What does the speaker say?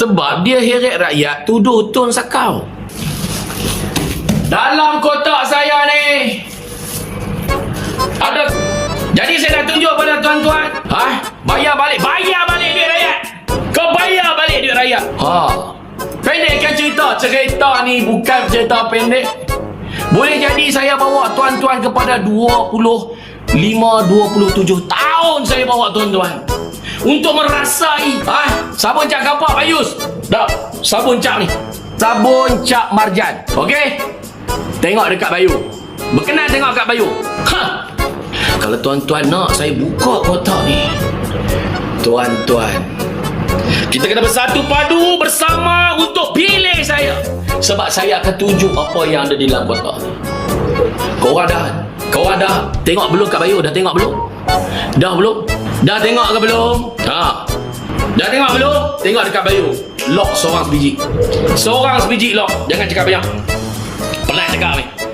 Sebab dia heret rakyat tuduh Tun Sakau. Dalam kotak saya ni ada jadi saya dah tunjuk pada tuan-tuan. Ha? Bayar balik, bayar balik duit rakyat. Kau bayar balik duit rakyat. Ha. Pendekkan cerita, cerita ni bukan cerita pendek. Boleh jadi saya bawa tuan-tuan kepada 25 27 tahun saya bawa tuan-tuan untuk merasai. Ha? sabun cap kapak Ayus. Dah sabun cap ni. Sabun cap marjan. Okey? Tengok dekat Bayu. Berkenan tengok kat Bayu. Ha. Kalau tuan-tuan nak saya buka kotak ni. Tuan-tuan. Kita kena bersatu padu bersama untuk pilih saya. Sebab saya akan tunjuk apa yang ada di dalam kotak. Ni korang dah korang dah tengok belum kat Bayu? Dah tengok belum? Dah belum dah tengok ke belum? Ha dah tengok belum? Tengok dekat Bayu. Lock seorang sebiji. Seorang sebiji lock. Jangan cakap banyak. Pelan cakap ni